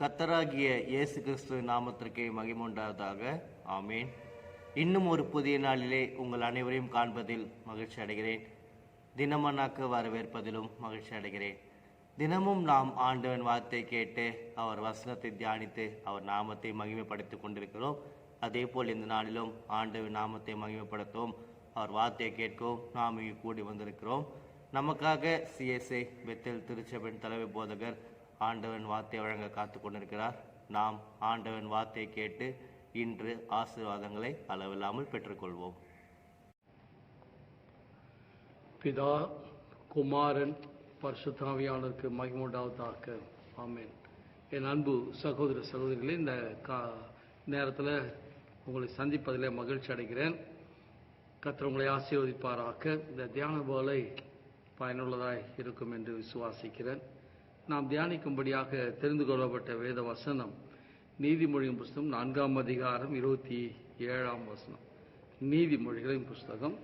கத்தராகிய இயேசு கிறிஸ்து நாமத்திற்கே மகிமுண்டாவதாக ஆமேன். இன்னும் ஒரு புதிய நாளிலே உங்கள் அனைவரையும் காண்பதில் மகிழ்ச்சி அடைகிறேன். தினமனாக்கு வரவேற்பதிலும் மகிழ்ச்சி அடைகிறேன். தினமும் நாம் ஆண்டவன் வார்த்தை கேட்டு அவர் வசனத்தை தியானித்து அவர் நாமத்தை மகிமைப்படுத்திக் கொண்டிருக்கிறோம். அதே போல் இந்த நாளிலும் ஆண்டவன் நாமத்தை மகிமைப்படுத்தவும் அவர் வார்த்தையை கேட்கவும் நாம் இங்கு கூடி வந்திருக்கிறோம். நமக்காக சிஎஸ்ஐ பெத்தல் திருச்சபையின் தலைமை போதகர் ஆண்டவன் வார்த்தை வழங்க காத்து கொண்டிருக்கிறார் நாம் ஆண்டவன் வார்த்தையை கேட்டு இன்று ஆசீர்வாதங்களை அளவில்லாமல் பெற்றுக்கொள்வோம். பிதா குமாரன் பரிசுத்தாவியாளருக்கு மகிமுண்டாவதாக ஆமேன். என் அன்பு சகோதர சகோதரிகளே இந்த கா நேரத்தில் உங்களை சந்திப்பதில் மகிழ்ச்சி அடைகிறேன். கர்த்தர் உங்களை ஆசீர்வதிப்பாராக. இந்த தியான போலை பயனுள்ளதாய் இருக்கும் என்று விசுவாசிக்கிறேன். நாம் தியானிக்கும்படியாக தெரிந்து கொள்ளப்பட்ட வேத வசனம் நீதிமொழியின் புஸ்தகம் நான்காம் அதிகாரம் இருபத்தி ஏழாம் வசனம். நீதிமொழிகளின் புஸ்தகம்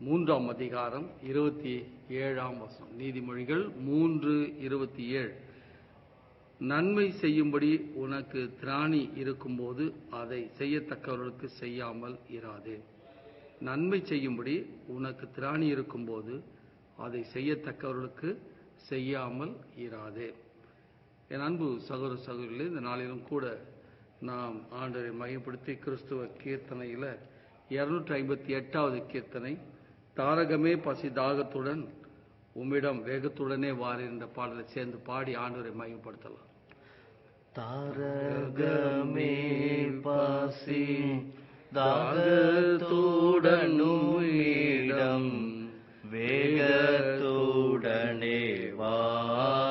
மூன்றாம் அதிகாரம் இருபத்தி ஏழாம் வசனம். நீதிமொழிகள் மூன்று இருபத்தி ஏழு. நன்மை செய்யும்படி உனக்கு திராணி இருக்கும்போது அதை செய்யத்தக்கவர்களுக்கு செய்யாமல் இராதே. நன்மை செய்யும்படி உனக்கு திராணி இருக்கும்போது அதை செய்யத்தக்கவர்களுக்கு செய்யாமல் இராதே. என் அன்பு சகோதர சகோதரிகளே இந்த நாளிலும் கூட நாம் ஆண்டரை மையப்படுத்தி கிறிஸ்துவ கீர்த்தனையில் இருநூற்றி ஐம்பத்தி எட்டாவது கீர்த்தனை தாரகமே பசி தாகத்துடன் உம்மிடம் வேகத்துடனே வாரி என்ற பாடலை சேர்ந்து பாடி ஆண்டவரை மையப்படுத்தலாம் தாரகமே பசி தாகத்துடன் உம்மிடம் வேகத்துடனே Ah.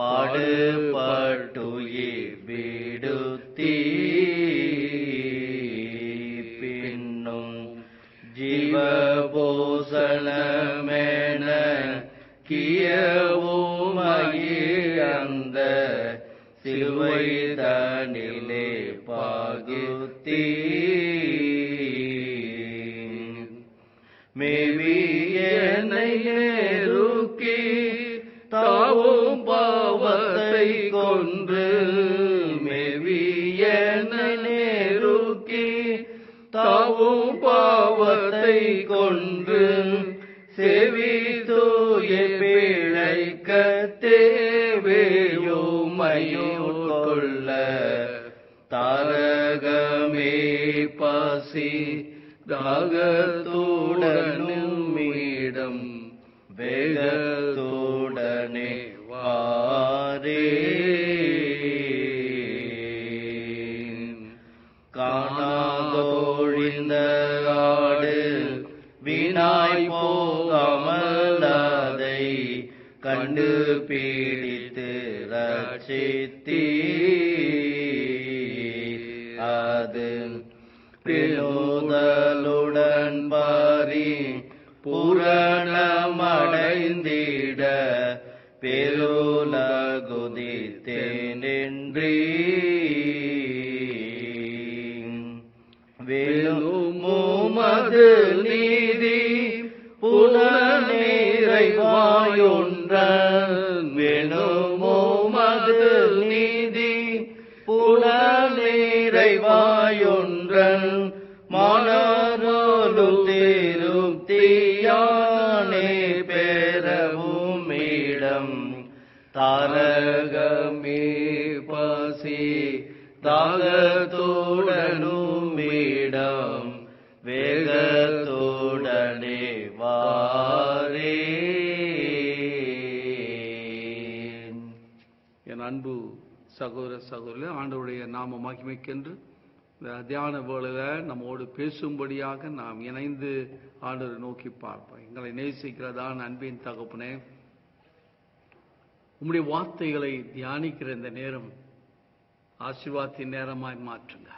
பாடு தூய பிழைக்க தேவையோமையோ கொள்ள தாரகமே பசி தாகத்துடனும் பூரணமடைந்திட பெருலகுதித்தேனென்றீ வேணுமோமது நீதி சகோதர சகோதரர் ஆண்டவருடைய நாம மகிமைக்கென்று இந்த தியான வேளையில் நம்மோடு பேசும்படியாக நாம் இணைந்து ஆண்டவரை நோக்கி பார்ப்போம். எங்களை நேசிக்கிறதான் அன்பின் தகப்பனே உம்முடைய வார்த்தைகளை தியானிக்கிற இந்த நேரம் ஆசீர்வாதத்தின் நேரமாய் மாற்றுங்க.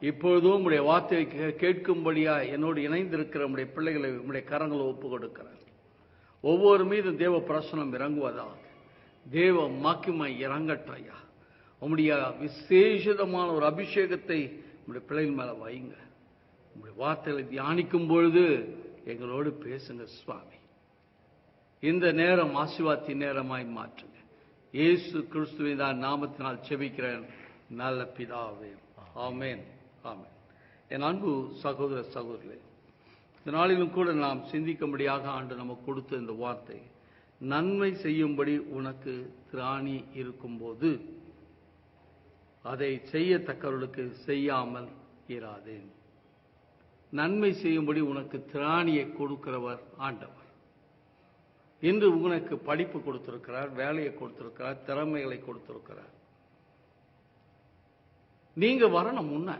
இப்பொழுதும் உங்களுடைய வார்த்தையை கே- கேட்கும்படியா என்னோடு இணைந்திருக்கிற உடைய பிள்ளைகளை உங்களுடைய கரங்களை ஒப்பு கொடுக்கிறேன் ஒவ்வொரு மீதும் தேவ பிரசனம் இறங்குவதாக தேவ மாக்கிமை இறங்கட்டையா உம்முடைய விசேஷமான ஒரு அபிஷேகத்தை உங்களுடைய பிள்ளைகள் மேல வைங்க. உங்களுடைய வார்த்தைகளை தியானிக்கும் பொழுது எங்களோடு பேசுங்க சுவாமி. இந்த நேரம் ஆசிர்வாதி நேரமாய் மாற்றுங்க. இயேசு கிறிஸ்துவின் தான் நாமத்தினால் செபிக்கிறேன். நல்ல பிதாவே. ஆமேன். ஆமேன். என் அன்பு சகோதர சகோதரர்களே இந்த நாளிலும் கூட நாம் சிந்திக்கும்படியாக ஆண்டு நமக்கு கொடுத்த இந்த வார்த்தை நன்மை செய்யும்படி உனக்கு திராணி இருக்கும்போது அதை செய்யத்தக்கவர்களுக்கு செய்யாமல் இராதேன் நன்மை செய்யும்படி உனக்கு திராணியை கொடுக்கிறவர் ஆண்டவர். இன்று உனக்கு படிப்பு கொடுத்திருக்கிறார் வேலையை கொடுத்திருக்கிறார் திறமைகளை கொடுத்திருக்கிறார். நீங்க வரணும் முன்ன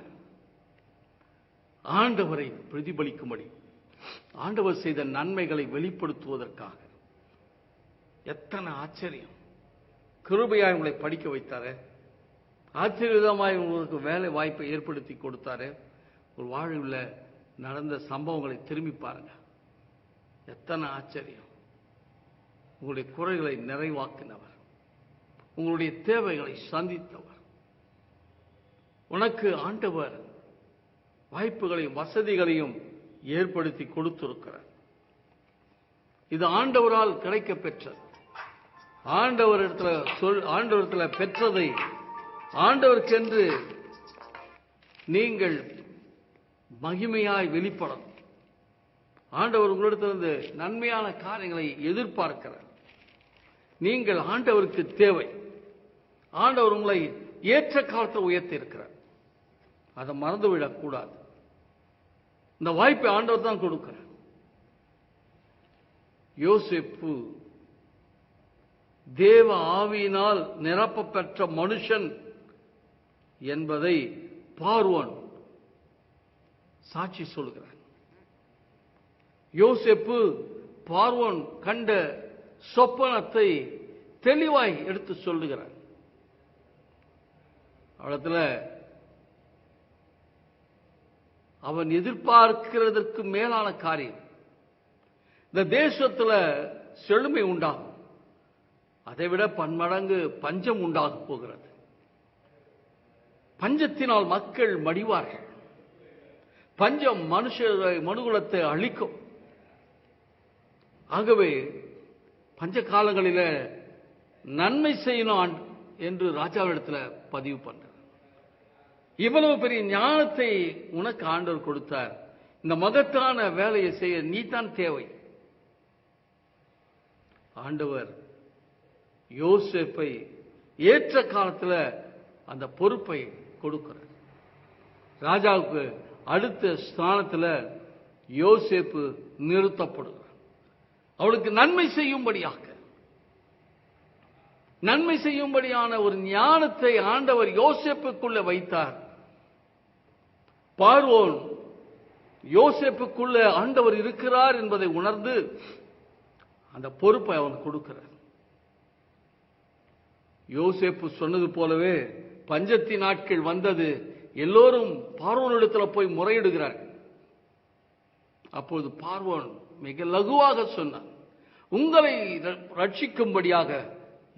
ஆண்டவரை பிரதிபலிக்கும்படி ஆண்டவர் செய்த நன்மைகளை வெளிப்படுத்துவதற்காக எத்தனை ஆச்சரியம். கிருபையாய் உங்களை படிக்க வைத்தாரு. ஆச்சரியமாய் உங்களுக்கு வேலை வாய்ப்பை ஏற்படுத்தி கொடுத்தாரு. ஒரு வாழ்வில் நடந்த சம்பவங்களை திரும்பி பாருங்க. எத்தனை ஆச்சரியம். உங்களுடைய குறைகளை நிறைவாக்கினவர். உங்களுடைய தேவைகளை சந்தித்தவர். உனக்கு ஆண்டவர் வாய்ப்புகளையும் வசதிகளையும் ஏற்படுத்தி கொடுத்திருக்கிறார். இது ஆண்டவரால் கிடைக்க பெற்றது ஆண்டவர் இடத்துல சொல் ஆண்டவரத்தில் பெற்றதை ஆண்டவருக்கென்று நீங்கள் மகிமையாய் வெளிப்படணும். ஆண்டவர் உங்களிடத்திலிருந்து நன்மையான காரியங்களை எதிர்பார்க்கிறார். நீங்கள் ஆண்டவருக்கு தேவை. ஆண்டவர் உங்களை ஏற்ற காலத்தில் உயர்த்தி இருக்கிறார் அதை மறந்து விடக்கூடாது இந்த வாய்ப்பை ஆண்டவர் தான் கொடுக்கிறார். யோசிப்பு தேவ ஆவியினால் நிரப்பப்பெற்ற மனுஷன் என்பதை பார்வன் சாட்சி சொல்கிறான். யோசேப்பு பார்வன் கண்ட சொப்பனத்தை தெளிவாய் எடுத்து சொல்லுகிறான். அவளத்தில் அவன் எதிர்பார்க்கிறதற்கு மேலான காரியம். இந்த தேசத்துல செழுமை உண்டாகும். அதைவிட பன்மடங்கு பஞ்சம் உண்டாக போகிறது. பஞ்சத்தினால் மக்கள் மடிவார்கள். பஞ்சம் மனுஷ மனுகுலத்தை அழிக்கும். ஆகவே பஞ்ச காலங்களில நன்மை செய்யணும் என்று ராஜாவிடத்துல பதிவு பண்ற இவ்வளவு பெரிய ஞானத்தை உனக்கு ஆண்டவர் கொடுத்தார். இந்த மகத்தான வேலையை செய்ய நீ தான் தேவை. ஆண்டவர் யோசேப்பை ஏற்ற காலத்துல அந்த பொறுப்பை கொடுக்கிறார். ராஜாவுக்கு அடுத்த ஸ்தானத்துல யோசேப்பு நிறுத்தப்படுகிறார். அவளுக்கு நன்மை செய்யும்படியாக நன்மை செய்யும்படியான ஒரு ஞானத்தை ஆண்டவர் யோசேப்புக்குள்ள வைத்தார். பார்வோன் யோசேப்புக்குள்ள ஆண்டவர் இருக்கிறார் என்பதை உணர்ந்து அந்த பொறுப்பை அவன் கொடுக்கிறார். யோசேப்பு சொன்னது போலவே பஞ்சத்தி நாட்கள் வந்தது. எல்லோரும் பார்வோனிடத்துல போய் முறையிடுகிறார்கள் அப்பொழுது பார்வோன் மிக லகுவாக சொன்னான் உங்களை ர- ரட்சிக்கும்படியாக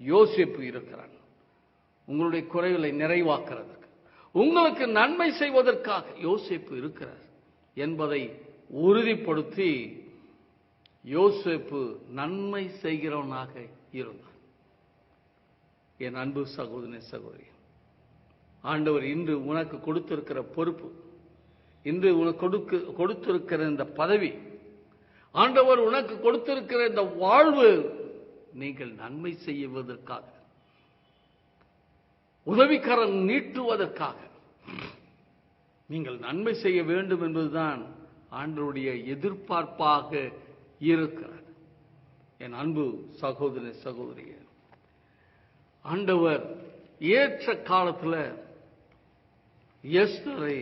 யோசேப்பு இருக்கிறான். உங்களுடைய குறைகளை நிறைவாக்குறதுக்கு உங்களுக்கு நன்மை செய்வதற்காக யோசேப்பு இருக்கிறார். என்பதை உறுதிப்படுத்தி யோசேப்பு நன்மை செய்கிறவனாக இருந்தான். என் அன்பு சகோதரி சகோதரி ஆண்டவர் இன்று உனக்கு கொடுத்திருக்கிற பொறுப்பு இன்று உனக்கு கொடுக்க கொடுத்திருக்கிற இந்த பதவி ஆண்டவர் உனக்கு கொடுத்திருக்கிற இந்த வாழ்வு நீங்கள் நன்மை செய்வதற்காக உதவிக்கரம் நீட்டுவதற்காக நீங்கள் நன்மை செய்ய வேண்டும் என்பதுதான் ஆண்டருடைய எதிர்பார்ப்பாக இருக்கிறது. என் அன்பு சகோதர சகோதரியே. ஆண்டவர் ஏற்ற காலத்துல எஸ்தரை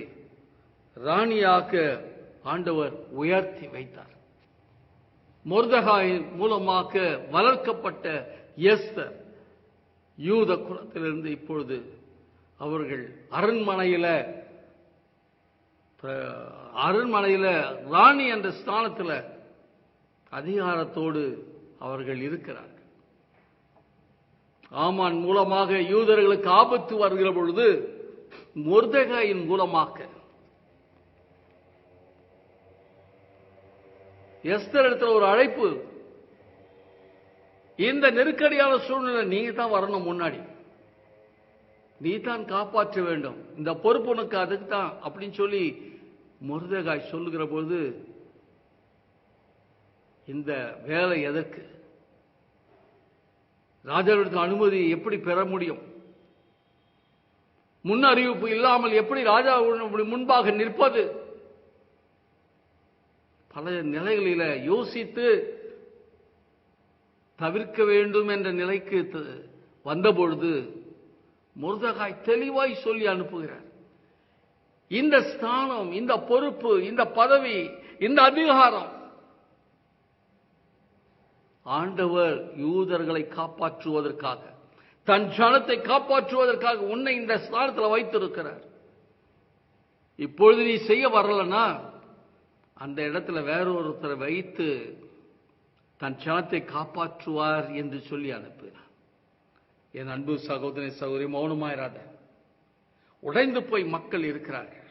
ராணியாக ஆண்டவர் உயர்த்தி வைத்தார். மொர்தகாயின் மூலமாக வளர்க்கப்பட்ட எஸ்தர் யூத குலத்திலிருந்து இப்பொழுது அவர்கள் அரண்மனையில் அரண்மனையில் ராணி என்ற ஸ்தானத்துல அதிகாரத்தோடு அவர்கள் இருக்கிறார்கள். ஆமான் மூலமாக யூதர்களுக்கு ஆபத்து வருகிற பொழுது முர்தகாயின் மூலமாக எஸ்தர் இடத்துல ஒரு அழைப்பு. இந்த நெருக்கடியான சூழ்நிலை நீங்க தான் வரணும் முன்னாடி. நீ தான் காப்பாற்ற வேண்டும். இந்த பொறுப்பு உனக்கு அதுக்கு தான் அப்படின்னு சொல்லி முருதகாய் சொல்லுகிற போது இந்த வேலை எதற்கு? ராஜாவிடத்தில் அனுமதி எப்படி பெற முடியும்? முன் அறிவிப்பு இல்லாமல் எப்படி ராஜா முன்பாக நிற்பது? பல நிலைகளில யோசித்து தவிர்க்க வேண்டும் என்ற நிலைக்கு த- வந்தபொழுது முருதகாய் தெளிவாய் சொல்லி அனுப்புகிறார். இந்த ஸ்தானம் இந்த பொறுப்பு இந்த பதவி இந்த அதிகாரம் ஆண்டவர் யூதர்களை காப்பாற்றுவதற்காக தன் ஜனத்தை காப்பாற்றுவதற்காக உன்னை இந்த ஸ்தானத்தில் வைத்திருக்கிறார். இப்பொழுது நீ செய்ய வரலன்னா அந்த இடத்துல வேற ஒருத்தரை வைத்து தன் ஜனத்தை காப்பாற்றுவார் என்று சொல்லி அனுப்பினார். என் அன்பு சகோதரி சகோதரி மௌனமாயிராத உடைந்து போய் மக்கள் இருக்கிறார்கள்.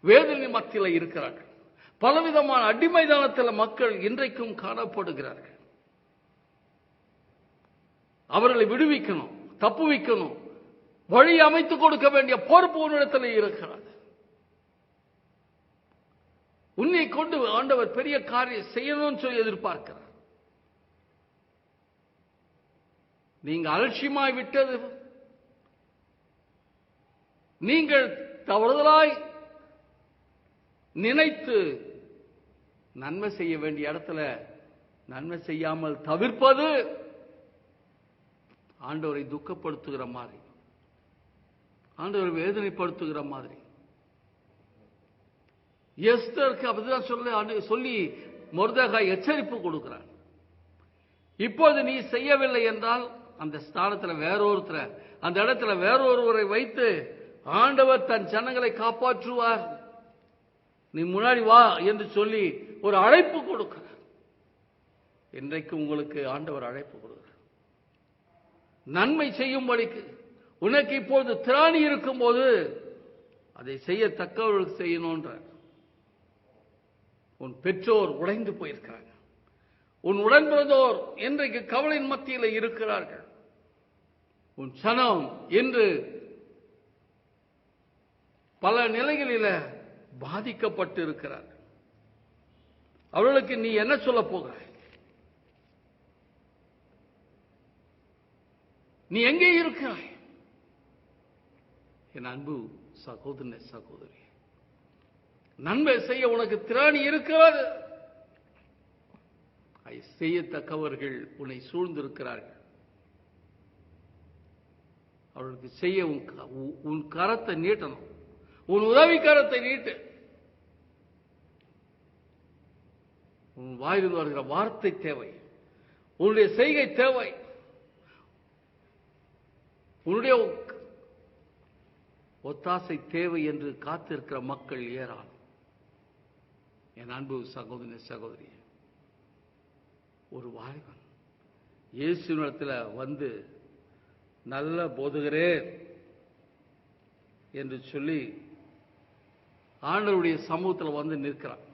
வேதனை மத்தியில் இருக்கிறார்கள். பலவிதமான அடிமைதானத்தில் மக்கள் இன்றைக்கும் காணப்படுகிறார்கள். அவர்களை விடுவிக்கணும் தப்பு வைக்கணும். வழி அமைத்துக் கொடுக்க வேண்டிய பொறுப்பு உன்னிடத்தில் இருக்கிறது. உன்னை கொண்டு ஆண்டவர் பெரிய காரியம் செய்யணும்னு சொல்லி எதிர்பார்க்கிறார். நீங்க அலட்சியமாய் விட்டது. நீங்கள் தவறுதலாய் நினைத்து நன்மை செய்ய வேண்டிய இடத்துல நன்மை செய்யாமல் தவிர்ப்பது ஆண்டவரை துக்கப்படுத்துகிற மாதிரி. ஆண்டவரை வேதனைப்படுத்துகிற மாதிரி. எஸ்தருக்கு அப்படிதான் சொல்ல சொல்லி மொர்தகாய் எச்சரிப்பு கொடுக்கிறான் இப்போது நீ செய்யவில்லை என்றால் அந்த ஸ்தானத்தில் வேறொருத்தர அந்த இடத்துல வேறொருவரை வைத்து ஆண்டவர் தன் ஜனங்களை காப்பாற்றுவார். நீ முன்னாடி வா என்று சொல்லி ஒரு அழைப்பு கொடுக்கிறார். இன்றைக்கு உங்களுக்கு ஆண்டவர் அழைப்பு கொடுக்கிறார். நன்மை செய்யும்படிக்கு உனக்கு இப்போது திராணி இருக்கும்போது அதை செய்யத்தக்கவர்களுக்கு செய்யணும்ன்ற. உன் பெற்றோர் உடைந்து போயிருக்கிறாங்க. உன் உடன்பிறந்தோர் இன்றைக்கு கவலையின் மத்தியில் இருக்கிறார்கள்? உன் சனம் என்று பல நிலைகளில பாதிக்கப்பட்டு இருக்கிறார்கள் அவர்களுக்கு நீ என்ன சொல்ல போகிறாய்? நீ எங்கே இருக்கிறாய்? என் அன்பு சகோதரனே சகோதரி நன்மை செய்ய உனக்கு திராணி இருக்கிறது. அதை செய்யத்தக்கவர்கள் உன்னை சூழ்ந்திருக்கிறார்கள். அவர்களுக்கு செய்ய உன் க- உ- உன் கரத்தை நீட்டணும். உன் உதவி கரத்தை நீட்டு. உன் வாயிலிருந்து வருகிற வார்த்தை தேவை. உன்னுடைய செய்கை தேவை. உன்னுடைய ஒத்தாசை தேவை என்று காத்திருக்கிற மக்கள் ஏராளம். என் அன்பு சகோதரி சகோதரி ஒரு வாலிபன் இயேசுனிடத்தில் வந்து நல்ல போதுகிறே என்று சொல்லி ஆண்டவருடைய சமூகத்தில் வந்து நிற்கிறான்.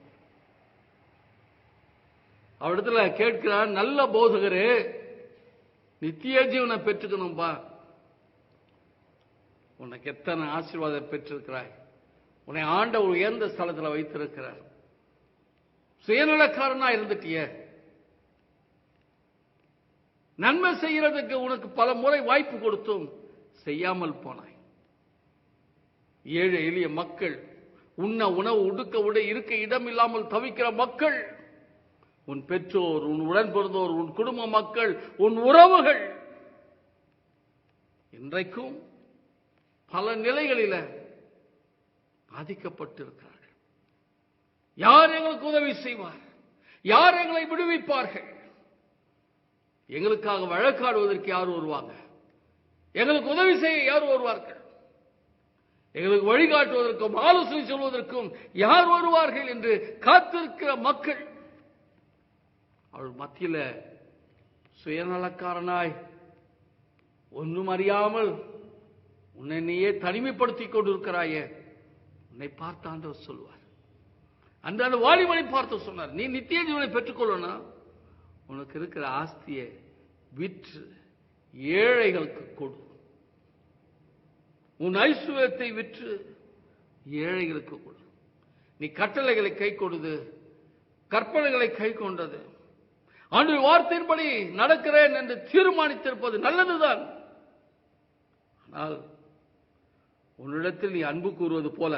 அவரிடத்துல கேட்கிறான் நல்ல போதகரே நித்திய ஜீவனை பெற்றுக்கணும்பா. உனக்கு எத்தனை ஆசீர்வாதம் பெற்றிருக்கிறாய்? உன்னை ஆண்ட உயர்ந்த ஸ்தலத்தில் வைத்திருக்கிறார். சுயநலக்காரனா இருந்துட்டியே. நன்மை செய்யறதுக்கு உனக்கு பல முறை வாய்ப்பு கொடுத்தும் செய்யாமல் போனாய். ஏழை எளிய மக்கள் உண்ண உணவு உடுக்க உடை இருக்க இடம் இல்லாமல் தவிக்கிற மக்கள் உன் பெற்றோர் உன் உடன் பிறந்தோர் உன் குடும்ப மக்கள் உன் உறவுகள் இன்றைக்கும் பல நிலைகளில பாதிக்கப்பட்டிருக்கிறார்கள். யார் எங்களுக்கு உதவி செய்வார்? யார் எங்களை விடுவிப்பார்கள்? எங்களுக்காக வழக்காடுவதற்கு யார் வருவாங்க? எங்களுக்கு உதவி செய்ய யார் வருவார்கள்? எங்களுக்கு வழிகாட்டுவதற்கும் ஆலோசனை சொல்வதற்கும் யார் வருவார்கள் என்று காத்திருக்கிற மக்கள் அவள் மத்தியில சுயநலக்காரனாய் ஒன்றும் அறியாமல் உன்னை நீயே தனிமைப்படுத்திக் கொண்டிருக்கிறாயே. உன்னை பார்த்து ஆண்டவர் சொல்வார். அந்த அந்த வாலிபனை பார்த்து சொன்னார் நீ நித்திய ஜீவனை பெற்றுக்கொள்ளணும் உனக்கு இருக்கிற ஆஸ்தியை விற்று ஏழைகளுக்கு கொடு. உன் ஐஸ்வர்யத்தை விற்று ஏழைகளுக்கு கொடு. நீ கட்டளைகளை கை கொடுது கற்பனைகளை கை கொண்டது. ஆண்டு வார்த்தையின்படி நடக்கிறேன் என்று தீர்மானித்திருப்பது நல்லதுதான். ஆனால் உன்னிடத்தில் நீ அன்பு கூறுவது போல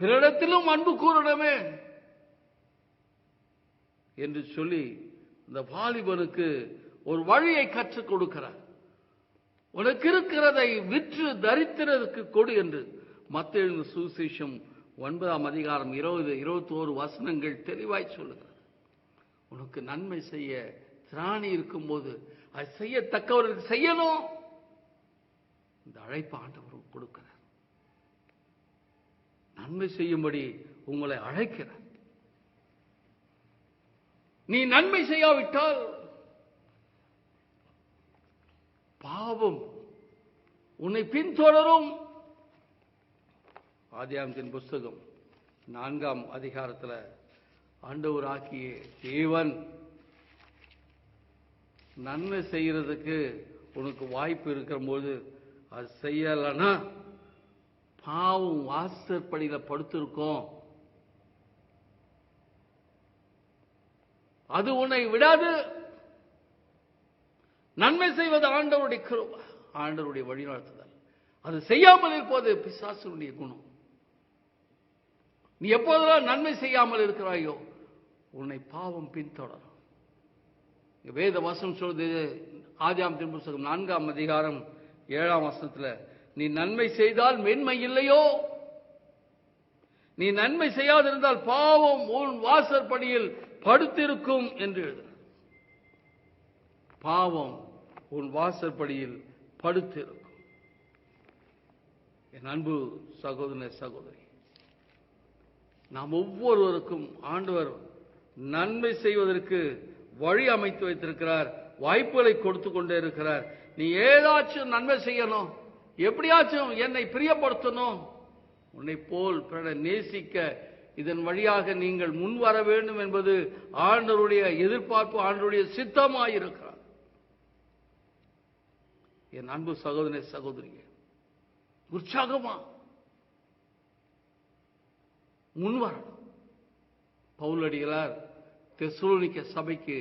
பிறரிடத்திலும் அன்பு கூறணுமே என்று சொல்லி இந்த வாலிபனுக்கு ஒரு வழியை கற்றுக் கொடுக்கிறார். உனக்கு இருக்கிறதை விற்று தரித்திரருக்கு கொடு என்று மத்திய சுசேஷம் ஒன்பதாம் அதிகாரம் இருபது இருபத்தி ஓரு வசனங்கள் தெளிவாய் சொல்லுகிறது. உனக்கு நன்மை செய்ய திராணி இருக்கும்போது அதை செய்யத்தக்கவர்களுக்கு செய்யணும். இந்த அழைப்பு ஆண்டவர் கொடுக்கிறார். நன்மை செய்யும்படி உங்களை அழைக்கிறார். நீ நன்மை செய்யாவிட்டால் பாவம் உன்னை பின்தொடரும். ஆதியாமத்தின் புஸ்தகம் நான்காம் அதிகாரத்தில் ஆண்டவராக்கிய தேவன் நன்மை செய்யறதுக்கு உனக்கு வாய்ப்பு இருக்கிற போது அது செய்யலைன்னா பாவம் வாசற்படியில படுத்திருக்கோம். அது உன்னை விடாது. நன்மை செய்வது ஆண்டவருடைய கிருபை ஆண்டவருடைய வழிநடத்துதல். அது செய்யாமல் இருப்பது பிசாசனுடைய குணம். நீ எப்போதெல்லாம் நன்மை செய்யாமல் இருக்கிறாயோ உன்னை பாவம் பின்தொடரும். வேத வசனம் சொல்றது ஆதியாம் புஸ்தகம் நான்காம் அதிகாரம் ஏழாம் வசனத்தில் நீ நன்மை செய்தால் மென்மை இல்லையோ? நீ நன்மை செய்யாதிருந்தால் பாவம் உன் வாசற்படியில் படுத்திருக்கும் என்று பாவம் உன் வாசற்படியில் படுத்திருக்கும். என் அன்பு சகோதர சகோதரி நாம் ஒவ்வொருவருக்கும் ஆண்டவர் நன்மை செய்வதற்கு வழி அமைத்து வைத்திருக்கிறார் வாய்ப்புகளை கொடுத்து கொண்டே இருக்கிறார். நீ ஏதாச்சும் நன்மை செய்யணும். எப்படியாச்சும் என்னை பிரியப்படுத்தணும். உன்னை போல் பிறனை நேசிக்க இதன் வழியாக நீங்கள் முன் வர வேண்டும் என்பது ஆண்டருடைய எதிர்பார்ப்பு ஆண்டருடைய சித்தமாயிருக்கிறார். என் அன்பு சகோதரி சகோதரியே உற்சாகமா முன்வரணும் பவுலடிகளார் தெசுலோனிக்க சபைக்கு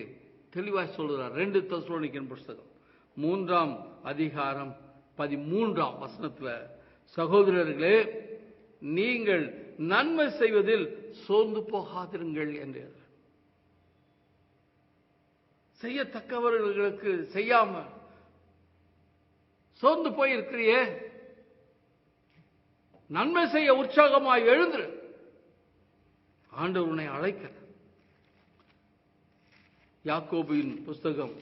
தெளிவாய் சொல்கிறார் ரெண்டு தெசலோனிக்கன் புஸ்தகம் மூன்றாம் அதிகாரம் பதிமூன்றாம் வசனத்துல சகோதரர்களே நீங்கள் நன்மை செய்வதில் சோர்ந்து போகாதிருங்கள் என்று செய்யத்தக்கவர்களுக்கு செய்யாம சோர்ந்து போயிருக்கிறியே? நன்மை செய்ய உற்சாகமாய் எழுந்துரு. ஆண்டவர் உன்னை அழைக்க யாக்கோபின் புஸ்தகம்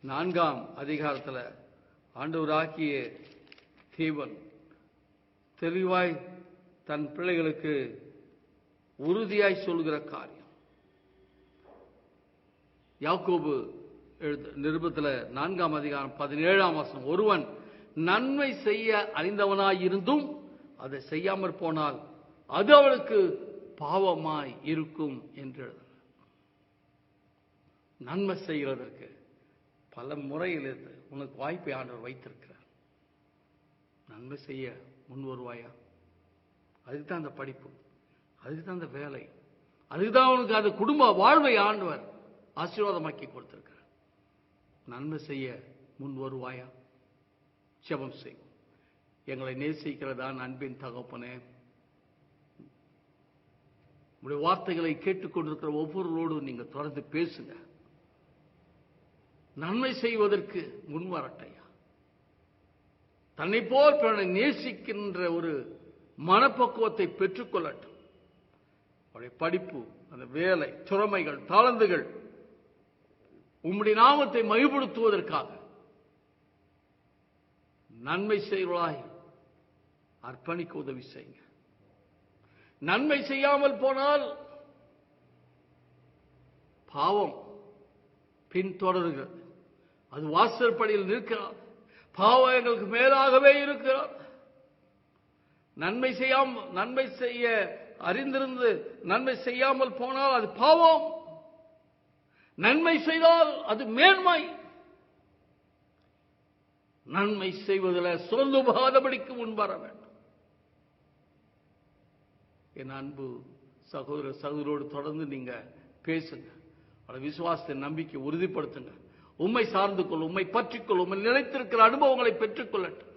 நான்காம் அதிகாரத்தில் ஆண்டவராகிய தேவன் தெளிவாய் தன் பிள்ளைகளுக்கு உறுதியாய் சொல்கிற காரியம். யாக்கோபு எழுத நிருபத்தில் நான்காம் அதிகாரம் பதினேழாம் வசனம். ஒருவன் நன்மை செய்ய அறிந்தவனாயிருந்தும் அதை செய்யாமற் போனால் அது அவளுக்கு பாவமாய் இருக்கும் என்று நன்மை செய்கிறதற்கு பல முறையில் இருந்து உனக்கு வாய்ப்பை ஆண்டவர் வைத்திருக்கிறார். நன்மை செய்ய முன் வருவாயா? அதுக்கு தான் அந்த படிப்பு. அதுக்கு தான் அந்த வேலை. அதுக்கு தான் உனக்கு அந்த குடும்ப வாழ்வை ஆண்டவர் ஆசீர்வாதமாக்கி கொடுத்திருக்கிறார். நன்மை செய்ய முன் வருவாயா? ஜெபம் செய்வோம் எங்களை நேசிக்கிறதா அன்பின் தகப்பனே. உங்களுடைய வார்த்தைகளை கேட்டுக்கொண்டிருக்கிற ஒவ்வொருவரோடும் நீங்க தொடர்ந்து பேசுங்க. நன்மை செய்வதற்கு முன்வரட்டையா? தன்னை போல் பிறனை நேசிக்கின்ற ஒரு மனப்பக்குவத்தை பெற்றுக்கொள்ளட்டும். அவருடைய படிப்பு அந்த வேலை திறமைகள் தாளந்துகள் உம்முடைய நாமத்தை மகிழ்படுத்துவதற்காக நன்மை செய்வளாய் அர்ப்பணிக்க உதவி செய்யுங்க. நன்மை செய்யாமல் போனால் பாவம் பின்தொடருகிறது. அது வாசற்படியில் நிற்கிறார். பாவம் எங்களுக்கு மேலாகவே இருக்கிறார். நன்மை செய்யாம நன்மை செய்ய அறிந்திருந்து நன்மை செய்யாமல் போனால் அது பாவம். நன்மை செய்தால் அது மேன்மை. நன்மை செய்வதில் சோர்ந்து முன்வர வேண்டும். என் அன்பு சகோதர சகோதரோடு தொடர்ந்து நீங்க பேசுங்க. விசுவாசத்தை நம்பிக்கை உறுதிப்படுத்துங்க. உண்மை சார்ந்து கொள் உண்மை பற்றிக்கொள் உண்மை நிலைத்திருக்கிற அனுபவங்களை பெற்றுக்கொள்ளட்டும்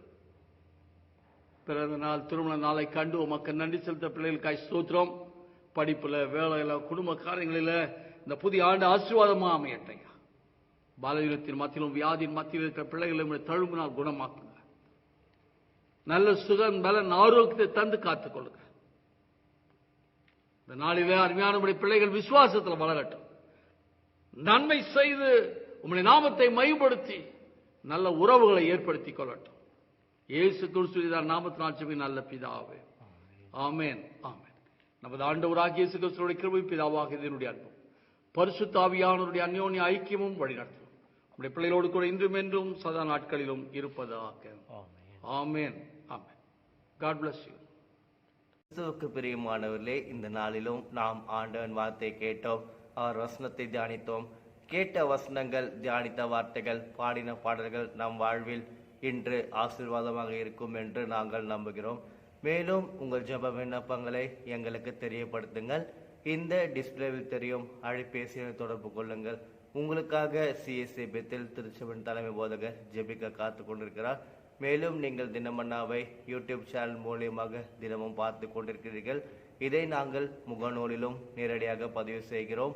பிறந்த நாள் திருமண நாளை கண்டு உமக்கு நன்றி செலுத்த பிள்ளைகளுக்காய் ஸ்தோத்திரம். படிப்புல வேலையில குடும்ப காரியங்களில இந்த புதிய ஆண்டு ஆசீர்வாதமாக அமையட்டையா? பாலவீனத்தின் மத்தியிலும் வியாதியின் மத்தியில் இருக்கிற பிள்ளைகளை உம்முடைய தழும்பினால் குணமாக்குங்க. நல்ல சுகம் பலன் ஆரோக்கியத்தை தந்து காத்துக்கொள்ளுங்க இந்த நாளிலே அருமையானபடி பிள்ளைகள் விசுவாசத்தில் வளரட்டும். நன்மை செய்து உம்முடைய நாமத்தை மைப்படுத்தி நல்ல உறவுகளை ஏற்படுத்திக் கொள்ளட்டும். இயேசு கிறிஸ்துவின் நாமத்தினால் செவி நல்ல பிதாவே. ஆமென் ஆமென். நமது ஆண்டவராகிய இயேசு கிறிஸ்துவோட கிருபை பிதாவாக இதனுடைய அன்பும் பரிசுத்தாவியானவருடைய அந்யோன்ய ஐக்கியமும் வழிநடத்தும். நம்முடைய பிள்ளைகளோடு கூட இன்றும் என்றும் சதா நாட்களிலும் இருப்பதாக. Amen. Amen God bless you. கிறிஸ்துவுக்கு பிரியமானவர்களே இந்த நாளிலும் நாம் ஆண்டவன் வார்த்தை கேட்டோம் அவர் வசனத்தை தியானித்தோம். கேட்ட வசனங்கள் தியானித்த வார்த்தைகள் பாடின பாடல்கள் நம் வாழ்வில் இன்று ஆசீர்வாதமாக இருக்கும் என்று நாங்கள் நம்புகிறோம். மேலும் உங்கள் ஜெப விண்ணப்பங்களை எங்களுக்கு தெரியப்படுத்துங்கள். இந்த டிஸ்பிளேவில் தெரியும் அழைப்பேசியை தொடர்பு கொள்ளுங்கள். உங்களுக்காக சிஎஸ்சி பெத்தில் திருச்செவன் தலைமை போதகர் ஜெபிக்க காத்து கொண்டிருக்கிறார். மேலும் நீங்கள் தினமன்னாவை யூடியூப் சேனல் மூலியமாக தினமும் பார்த்து கொண்டிருக்கிறீர்கள். இதை நாங்கள் முகநூலிலும் நேரடியாக பதிவு செய்கிறோம்.